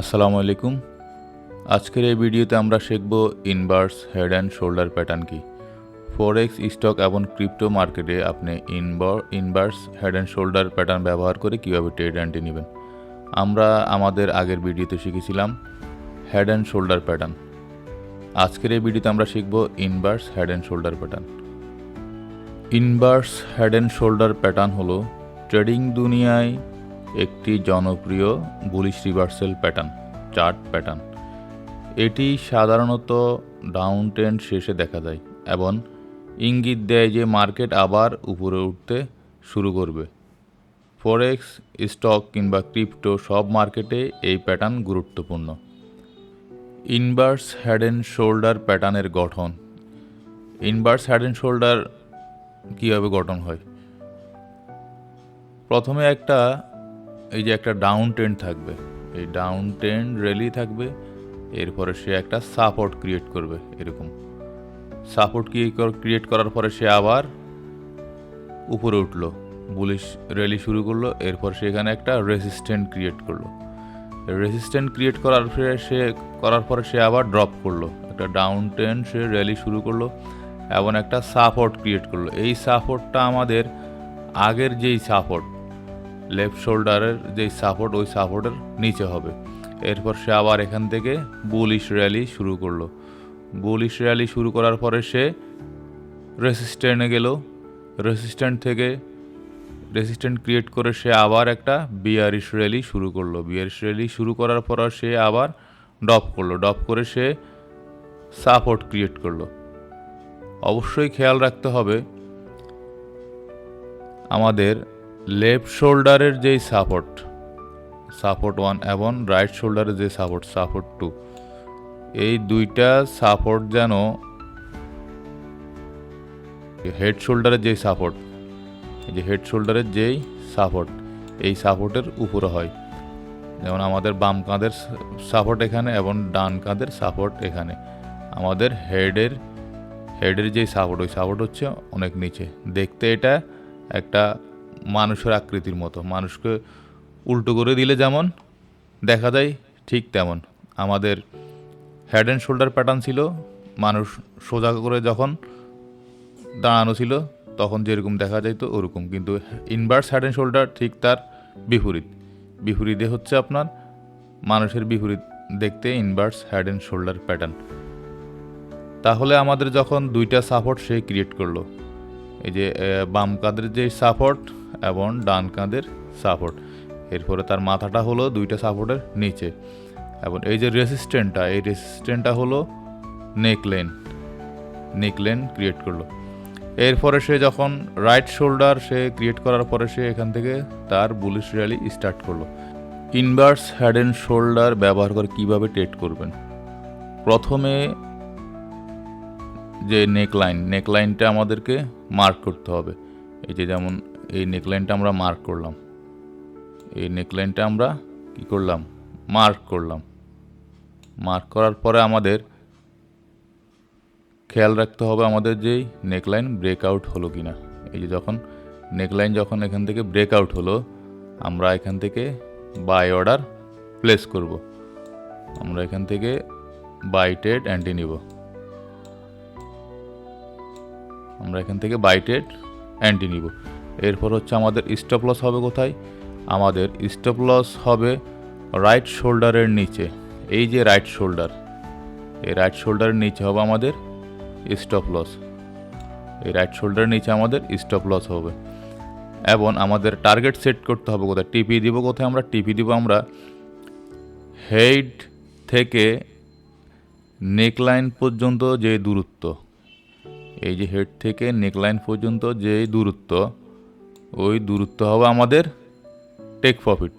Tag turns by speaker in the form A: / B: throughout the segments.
A: আসসালামু আলাইকুম। আজকের এই ভিডিওতে আমরা শিখব inverse head and shoulder pattern কি। ফরেক্স স্টক এবং ক্রিপ্টো মার্কেটে আপনি ইনভার inverse head and shoulder pattern ব্যবহার করে কীভাবে ট্রেড অ্যান্টি নেবেন। আমরা আমাদের আগের ভিডিওতে শিখেছিলাম হেড অ্যান্ড শোল্ডার প্যাটার্ন। আজকের এই ভিডিওতে আমরা শিখব inverse head and shoulder pattern. Inverse head and shoulder pattern হলো ট্রেডিং দুনিয়ায় একটি জনপ্রিয় bullish reversal pattern, chart pattern. এটি সাধারণত ডাউন ট্রেন্ড শেষে দেখা যায় এবং ইঙ্গিত দেয় যে মার্কেট আবার উপরে উঠতে শুরু করবে। ফরেক্স, স্টক কিংবা ক্রিপ্টো সব মার্কেটে এই প্যাটার্ন গুরুত্বপূর্ণ। ইনভার্স হ্যাড অ্যান্ড শোল্ডার প্যাটার্নের গঠন। ইনভার্স হ্যাড অ্যান্ড শোল্ডার কীভাবে গঠন হয়? প্রথমে একটা এই যে একটা ডাউন ট্রেন্ড থাকবে, এই ডাউন ট্রেন্ড র্যালি থাকবে, এরপরে সে একটা সাপোর্ট ক্রিয়েট করবে, এরকম। সাপোর্ট ক্রিয়েট করার পরে সে আবার উপরে উঠল বুলিশ র্যালি শুরু করল, এরপর সেখানে একটা রেসিস্ট্যান্ট ক্রিয়েট করল। রেসিস্ট্যান্ট ক্রিয়েট করার পরে সে, করার পরে সে আবার ড্রপ করল, একটা ডাউন টেন সে র্যালি শুরু করল, এবং একটা সাপোর্ট ক্রিয়েট করল। এই সাপোর্টটা আমাদের আগের যেই সাপোর্ট লেফট শোল্ডারের যেই সাপোর্ট ওই সাপোর্টের নিচে হবে। এরপর সে আবার এখান থেকে বুলিশ র্যালি শুরু করল। বুলিশ র্যালি শুরু করার পরে সে রেসিস্ট্যান্টে গেল। রেসিস্ট্যান্ট থেকে রেসিস্ট্যান্ট ক্রিয়েট করে সে আবার একটা বিয়ারিশ র্যালি শুরু করল। বিয়ারিশ র্যালি শুরু করার পর সে আবার ডপ করল। ডপ করে সে সাপোর্ট ক্রিয়েট করল। অবশ্যই খেয়াল রাখতে হবে, আমাদের লেফট শোল্ডারের যেই সাপোর্ট সাপোর্ট ওয়ান এবং রাইট শোল্ডারের যে সাপোর্ট সাপোর্ট টু, এই দুইটা সাপোর্ট যেন হেড শোল্ডারের যেই সাপোর্ট, এই যে হেড শোল্ডারের যেই সাপোর্ট, এই সাপোর্টের উপরে হয়। যেমন আমাদের বাম কাঁধের সাপোর্ট এখানে এবং ডান কাঁধের সাপোর্ট এখানে। আমাদের হেডের হেডের যেই সাপোর্ট, ওই সাপোর্ট হচ্ছে অনেক নিচে। দেখতে এটা একটা মানুষের আকৃতির মতো। মানুষকে উল্টো করে দিলে যেমন, দেখা যায় ঠিক তেমন। আমাদের হেড অ্যান্ড শোল্ডার প্যাটার্ন ছিল, মানুষ সোজা করে যখন দাঁড়ানো ছিল, তখন যেরকম দেখা যায় তো ওরকম। কিন্তু ইনভার্স হেড অ্যান্ড শোল্ডার ঠিক তার বিপরীত। বিপরীতে হচ্ছে আপনার মানুষের বিপরীত দেখতে inverse head and shoulder pattern তাহলে আমাদের যখন দুইটা সাপোর্ট সে ক্রিয়েট করল। এই যে বাম কাঁধের যে সাপোর্ট এবং ডান কাঁধের সাপোর্ট এরপরে তার মাথাটা হলো দুইটা সাপোর্টের নিচে। এবং এই যে রেসিস্ট্যান্টটা এই রেসিস্ট্যান্টটা হলো নেকলেন নেকলেন ক্রিয়েট করল। এরপরে সে যখন রাইট শোল্ডার সে ক্রিয়েট করার পরে সে এখান থেকে তার বুলিশ র্যালি স্টার্ট করল। ইনভার্স হেড অ্যান্ড শোল্ডার ব্যবহার করে কীভাবে ট্রেড করবেন? প্রথমে যে নেকলাইন নেকলাইনটা আমাদেরকে মার্ক করতে হবে। এই যে যেমন এই নেকলাইনটা আমরা মার্ক করলাম। এই নেকলাইনটা আমরা কি করলাম? মার্ক করলাম। মার্ক করার পরে আমাদের খেয়াল রাখতে হবে আমাদের যেই নেকলাইন ব্রেকআউট হলো কি না এই যে যখন নেকলাইন যখন এখান থেকে ব্রেকআউট হলো, আমরা এখান থেকে বাই অর্ডার প্লেস করব। আমরা এখান থেকে বাই টেড অ্যান্টি নিব। আমরা এখান থেকে বাইটেড অ্যান্টি নিব। এরপর হচ্ছে আমাদের স্টপ লস হবে কোথায়? আমাদের স্টপ লস হবে রাইট শোল্ডারের নিচে। এই যে রাইট শোল্ডার এই রাইট শোল্ডারের নিচে হবে আমাদের স্টপ লস এই রাইট শোল্ডারের নিচে আমাদের স্টপ লস হবে। এবং আমাদের টার্গেট সেট করতে হবে কোথায়? টিপি দিব কোথায় আমরা? টিপি দিব আমরা হেড থেকে নেকলাইন পর্যন্ত যে দূরত্ব। এই যে হেড থেকে নেকলাইন পর্যন্ত যে দূরত্ব ওই দূরত্ব হবে আমাদের টেক প্রফিট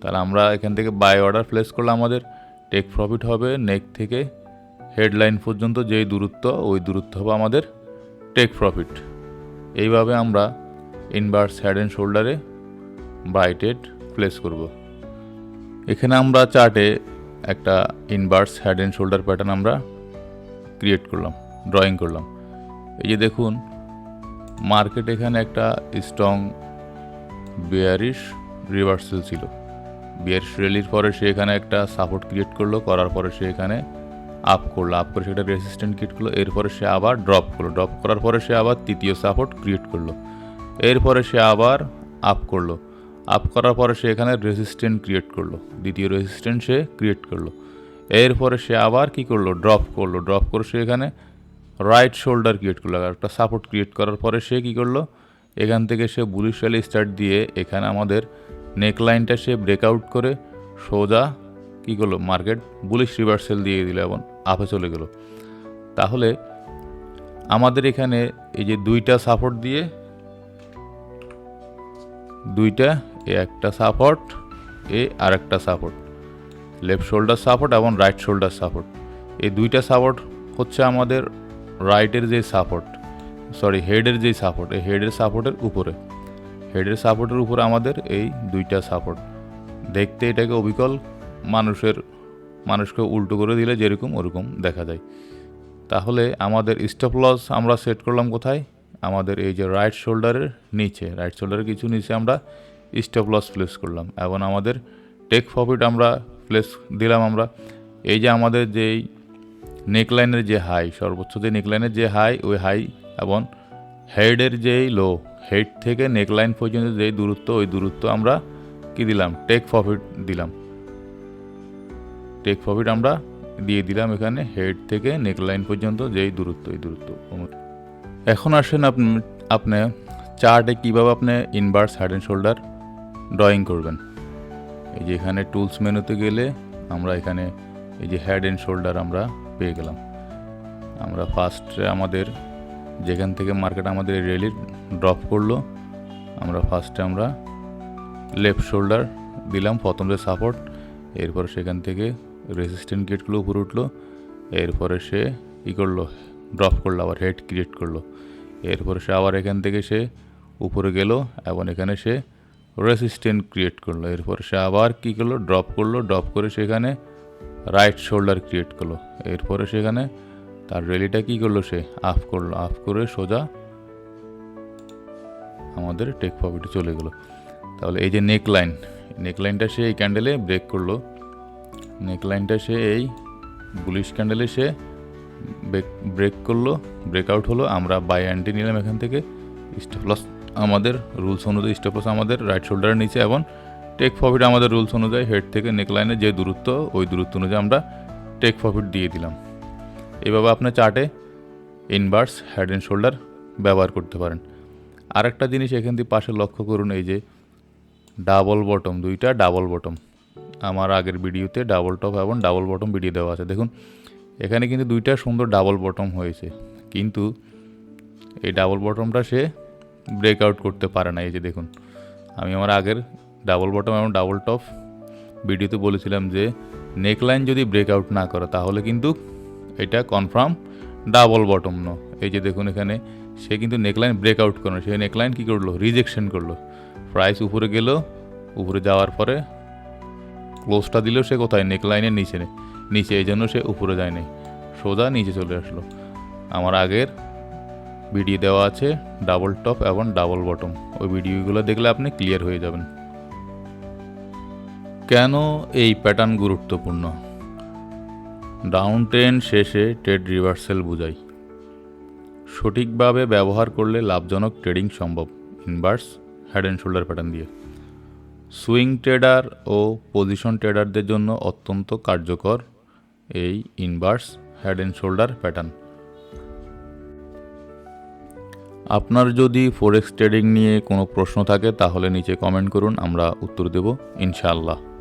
A: তাহলে আমরা এখান থেকে বাই অর্ডার প্লেস করলে আমাদের টেক প্রফিট হবে নেক থেকে হেডলাইন পর্যন্ত যেই দূরত্ব, ওই দূরত্ব হবে আমাদের টেক প্রফিট এইভাবে আমরা ইনভার্স হেড অ্যান্ড শোল্ডারে বাইটেড প্লেস করব। এখানে আমরা চার্টে একটা inverse head and shoulder pattern আমরা ক্রিয়েট করলাম ড্রয়িং করলাম। এই যে দেখুন মার্কেট এখানে একটা স্ট্রং বেয়ারিশ রিভার্সাল ছিল। বিয়ার রেলির পরে সে এখানে একটা সাপোর্ট ক্রিয়েট করল, করার পরে সে এখানে আপ করল। আপ করে সেটা রেসিস্ট্যান্ট ক্রিয়েট করল, এরপরে সে আবার ড্রপ করল। ড্রপ করার পরে সে আবার তৃতীয় সাপোর্ট ক্রিয়েট করল। এরপরে সে আবার আপ করল। আপ করার পরে সে এখানে রেসিস্ট্যান্ট ক্রিয়েট করল। দ্বিতীয় রেসিস্ট্যান্ট সে ক্রিয়েট করল। এরপরে সে আবার কি করল? ড্রপ করল। ড্রপ করে সে এখানে রাইট শোল্ডার ক্রিয়েট করল একটা সাপোর্ট ক্রিয়েট করার পরে সে কী করল? এখান থেকে সে বুলিশ স্টার্ট দিয়ে এখানে আমাদের নেক লাইনটা সে ব্রেকআউট করে সোজা কি করল? মার্কেট বুলিশ রিভার্সেল দিয়ে দিল এবং আপে চলে গেল। তাহলে আমাদের এখানে এই যে দুইটা সাপোর্ট দিয়ে, দুইটা, এ একটা সাপোর্ট এ আর একটা সাপোর্ট লেফট শোল্ডার সাপোর্ট এবং রাইট শোল্ডার সাপোর্ট এই দুইটা সাপোর্ট হচ্ছে আমাদের রাইটের যে সাপোর্ট সরি হেডের যে সাপোর্ট এই হেডের সাপোর্টের উপরে। হেডের সাপোর্টের উপরে আমাদের এই দুইটা সাপোর্ট দেখতে এটাকে অবিকল মানুষের, মানুষকে উল্টো করে দিলে যেরকম ওরকম দেখা যায়। তাহলে আমাদের স্টপ লস আমরা সেট করলাম কোথায়? আমাদের এই যে রাইট শোল্ডারের নিচে। রাইট শোল্ডারের কিছু নিচে আমরা স্টপ লস প্লেস করলাম। এবং আমাদের টেক প্রফিট আমরা প্লেস দিলাম আমরা। এই যে আমাদের যেই নেকলাইনের যে হাই, সর্বোচ্চ যে নেকলাইনের যে হাই, ওই হাই এবং হেডের যেই লো, হেড থেকে নেকলাইন পর্যন্ত যেই দূরত্ব, ওই দূরত্ব আমরা কি দিলাম? টেক প্রফিট দিলাম। টেক প্রফিট আমরা দিয়ে দিলাম এখানে হেড থেকে নেকলাইন পর্যন্ত যেই দূরত্ব, এই দূরত্ব। এখন আসেন আপনি আপনি চার্টে কীভাবে আপনি inverse head and shoulder drawing করবেন। এই যে এখানে টুলস মেনুতে গেলে আমরা এখানে এই যে হেড অ্যান্ড শোল্ডার আমরা পেয়ে গেলাম। আমরা ফার্স্টে আমাদের যেখান থেকে মার্কেট আমাদের রেলি ড্রপ করল, আমরা ফার্স্টে আমরা লেফট শোল্ডার দিলাম প্রথম সাপোর্ট এরপর সেখান থেকে রেসিস্ট্যান্ট গেটগুলো উপরে উঠল, এরপরে সে ই করল ড্রপ করল, আবার হেড ক্রিয়েট করল। এরপরে সে আবার এখান থেকে সে উপরে গেল, এবং এখানে সে রেসিস্ট্যান্ট ক্রিয়েট করল। এরপর সে আবার কী করল ড্রপ করল ড্রপ করে সেখানে রাইট শোল্ডার ক্রিয়েট করল। এরপরে সেখানে তার রেলিটা কী করল সে? আফ করল। আফ করে সোজা আমাদের টেক প্রফিটে চলে গেলো। তাহলে এই যে নেক লাইন নেক লাইনটা সে এই ক্যান্ডেলে ব্রেক করল। নেক লাইনটা সে এই বুলিশ ক্যান্ডেলে সে ব্রেক করল। ব্রেকআউট হলো। আমরা বাই অ্যান্টি নিলাম এখান থেকে। স্টপ লস আমাদের রুলস অনুযায়ী স্টপ লস আমাদের রাইট শোল্ডারের নিচে এবং টেক প্রফিট আমাদের রুলস অনুযায়ী হেড থেকে নেকলাইনে যে দূরত্ব, ওই দূরত্ব অনুযায়ী আমরা টেক প্রফিট দিয়ে দিলাম। এভাবে আপনার চার্টে ইনভার্স হেড অ্যান্ড শোল্ডার ব্যবহার করতে পারেন। আরেকটা জিনিস এখান থেকে পাশে লক্ষ্য করুন, এই যে ডাবল বটম দুইটা ডাবল বটম আমার আগের ভিডিওতে ডাবল টপ এবং ডাবল বটম ভিডিও দেওয়া আছে। দেখুন, এখানে কিন্তু দুইটা সুন্দর ডাবল বটম হয়েছে। কিন্তু এই ডাবল বটমটা সে ব্রেকআউট করতে পারে না। এই যে দেখুন, আমি আমার আগের ডাবল বটম এবং ডাবল টপ ভিডিওতে বলেছিলাম যে নেকলাইন যদি ব্রেকআউট না করে, তাহলে কিন্তু এটা কনফার্ম ডাবল বটম ন এই যে দেখুন এখানে, সে কিন্তু নেকলাইন ব্রেকআউট করল। সে নেকলাইন কী করল? রিজেকশন করল। প্রাইস উপরে গেল, উপরে যাওয়ার পরে ক্লোজটা দিল সে কোথায়? নেকলাইনের নিচে নিচে, এই জন্য সে উপরে যায়নি। সোজা নিচে চলে আসলো। আমার আগের ভিডিও দেওয়া আছে ডাবল টপ এবং ডাবল বটম ওই ভিডিওগুলো দেখলে আপনি ক্লিয়ার হয়ে যাবেন। কেন এই প্যাটার্ন গুরুত্বপূর্ণ? ডাউন ট্রেন শেষে ট্রেড রিভার্সেল বোঝায় সঠিকভাবে ব্যবহার করলে লাভজনক ট্রেডিং সম্ভব। Inverse head and shoulder pattern দিয়ে। সুইং ট্রেডার ও পজিশন ট্রেডারদের জন্য অত্যন্ত কার্যকর এই inverse head and shoulder pattern আপনার যদি ফোরেক্স ট্রেডিং নিয়ে কোনো প্রশ্ন থাকে, তাহলে নিচে কমেন্ট করুন, আমরা উত্তর দেব, ইনশাআল্লাহ।